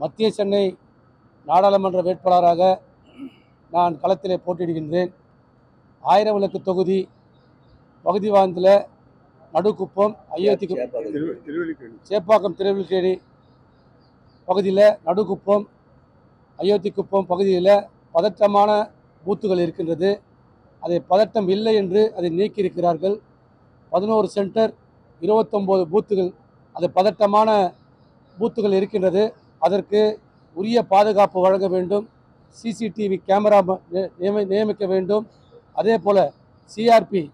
மத்திய சென்னை நாடாளுமன்ற வேட்பாளராக நான் களத்திலே போட்டியிடுகின்றேன். ஆயிரம் விளக்கு தொகுதி பகுதி வாய்ந்தில் நடுக்குப்பம் அயோத்தி சேப்பாக்கம். திருவல்லிக்கேணி. பகுதியில் நடுக்குப்பம் அயோத்திக்குப்பம் பகுதியில் பதற்றமான பூத்துகள் இருக்கின்றது. அதை பதட்டம் இல்லை என்று அதை நீக்கியிருக்கிறார்கள். பதினோரு சென்டர் இருபத்தொம்போது பூத்துகள் அது பதட்டமான பூத்துகள் இருக்கின்றது. அதற்கு உரிய பாதுகாப்பு வழங்க வேண்டும். சிசிடிவி கேமரா ம- நியமி நியமிக்க வேண்டும். அதே போல் சிஆர்பி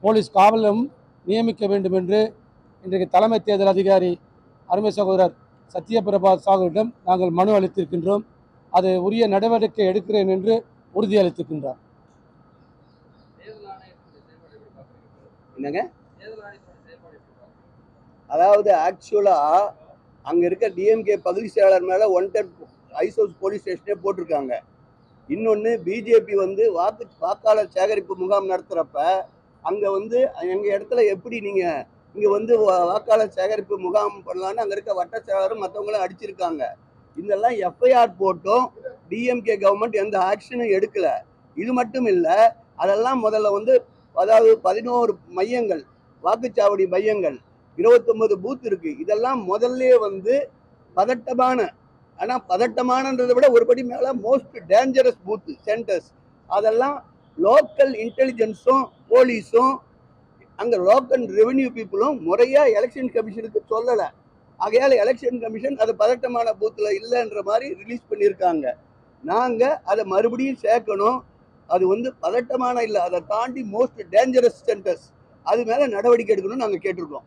போலீஸ் காவலும் நியமிக்க வேண்டும் என்று இன்றைக்கு தலைமை தேர்தல் அதிகாரி அருமை சகோதரர் சத்யபிரபா சாகுவிடம் நாங்கள் மனு அளித்திருக்கின்றோம். அது உரிய நடவடிக்கை எடுக்கிறேன் என்று உறுதியளித்திருக்கின்றார். என்னங்க? அதாவது ஆக்சுவலாக அங்கே இருக்க டிஎம்கே பகுதி செயலாளர் மேலே ஒன் ஐஸ் ஐசோஸ் போலீஸ் ஸ்டேஷனே போட்டிருக்காங்க. இன்னொன்று பிஜேபி வந்து வாக்கு வாக்காளர் சேகரிப்பு முகாம் நடத்துகிறப்ப அங்கே வந்து எங்கள் இடத்துல எப்படி நீங்கள் இங்கே வந்து வா- வாக்காளர் சேகரிப்பு முகாம் பண்ணலான்னு அங்கே இருக்க வட்ட செயலாளரும் மற்றவங்களும் அடிச்சிருக்காங்க. இதெல்லாம் எஃப்ஐஆர் போட்டும் டிஎம்கே கவர்மெண்ட் எந்த ஆக்ஷனும் எடுக்கலை. இது மட்டும் இல்லை அதெல்லாம் முதல்ல வந்து அதாவது பதினோரு மையங்கள் வாக்குச்சாவடி மையங்கள் இருபத்தொன்பது பூத் இருக்கு. இதெல்லாம் முதல்ல வந்து பதட்டமான ஆனால் பதட்டமானன்றதை விட ஒருபடி மேலே மோஸ்ட் டேஞ்சரஸ் பூத் சென்டர்ஸ் அதெல்லாம் லோக்கல் இன்டெலிஜென்ஸும் போலீஸும் அங்கே லோக்கல் ரெவென்யூ பீப்புளும் முறையாக எலெக்ஷன் கமிஷனுக்கு சொல்லலை. ஆகையால் எலெக்ஷன் கமிஷன் அது பதட்டமான பூத்தில் இல்லைன்ற மாதிரி ரிலீஸ் பண்ணியிருக்காங்க. நாங்கள் அதை மறுபடியும் சேர்க்கணும். அது வந்து பதட்டமான இல்லை. அதை தாண்டி மோஸ்ட் டேஞ்சரஸ் சென்டர்ஸ் அது மேலே நடவடிக்கை எடுக்கணும்னு நாங்கள் கேட்டிருக்கோம்.